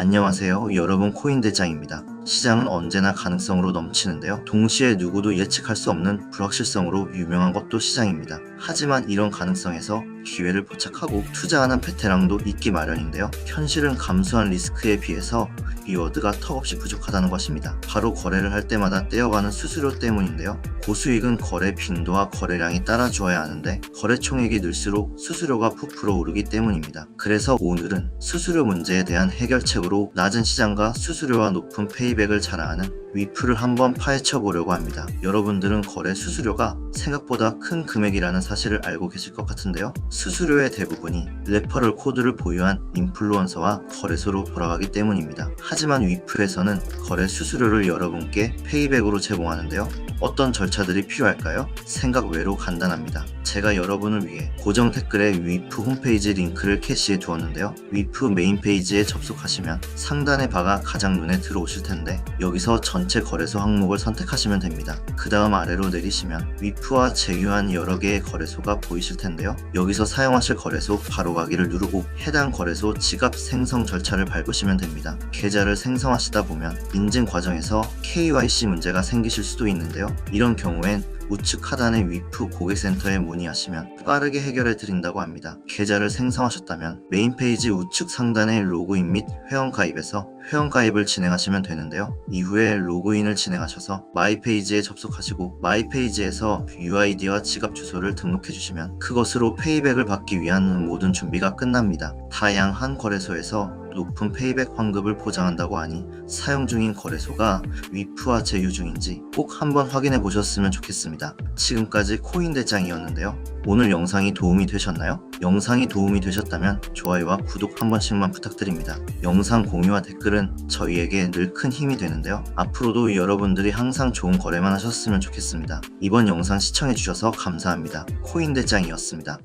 안녕하세요. 여러분 코인 대장입니다. 시장은 언제나 가능성으로 넘치는데요. 동시에 누구도 예측할 수 없는 불확실성으로 유명한 것도 시장입니다. 하지만 이런 가능성에서 기회를 포착하고 투자하는 베테랑도 있기 마련인데요. 현실은 감소한 리스크에 비해서 리워드가 턱없이 부족하다는 것입니다. 바로 거래를 할 때마다 떼어가는 수수료 때문인데요. 고수익은 거래 빈도와 거래량이 따라주어야 하는데 거래 총액이 늘수록 수수료가 부풀어 오르기 때문입니다. 그래서 오늘은 수수료 문제에 대한 해결책으로 낮은 시장과 수수료와 높은 페이 백을 자랑하는 위프를 한번 파헤쳐 보려고 합니다. 여러분들은 거래 수수료가 생각보다 큰 금액이라는 사실을 알고 계실 것 같은데요. 수수료의 대부분이 레퍼럴 코드를 보유한 인플루언서와 거래소로 돌아가기 때문입니다. 하지만 위프에서는 거래 수수료를 여러분께 페이백으로 제공하는데요. 어떤 절차들이 필요할까요? 생각 외로 간단합니다. 제가 여러분을 위해 고정 댓글에 위프 홈페이지 링크를 캐시해 두었는데요. 위프 메인 페이지에 접속하시면 상단의 바가 가장 눈에 들어오실 텐데 여기서 전체 거래소 항목을 선택하시면 됩니다. 그 다음 아래로 내리시면 위프와 제휴한 여러 개의 거래소가 보이실 텐데요. 여기서 사용하실 거래소 바로 가기를 누르고 해당 거래소 지갑 생성 절차를 밟으시면 됩니다. 계좌를 생성하시다 보면 인증 과정에서 KYC 문제가 생기실 수도 있는데요. 이런 경우엔 우측 하단의 위프 고객센터에 문의하시면 빠르게 해결해 드린다고 합니다. 계좌를 생성하셨다면 메인 페이지 우측 상단의 로그인 및 회원 가입에서 회원 가입을 진행하시면 되는데요. 이후에 로그인을 진행하셔서 마이 페이지에 접속하시고 마이 페이지에서 UID와 지갑 주소를 등록해 주시면 그것으로 페이백을 받기 위한 모든 준비가 끝납니다. 다양한 거래소에서 높은 페이백 환급을 보장한다고 하니 사용 중인 거래소가 위프와 제휴 중인지 꼭 한번 확인해 보셨으면 좋겠습니다. 지금까지 코인 대장이었는데요. 오늘 영상이 도움이 되셨나요? 영상이 도움이 되셨다면 좋아요와 구독 한 번씩만 부탁드립니다. 영상 공유와 댓글은 저희에게 늘 큰 힘이 되는데요. 앞으로도 여러분들이 항상 좋은 거래만 하셨으면 좋겠습니다. 이번 영상 시청해 주셔서 감사합니다. 코인 대장이었습니다.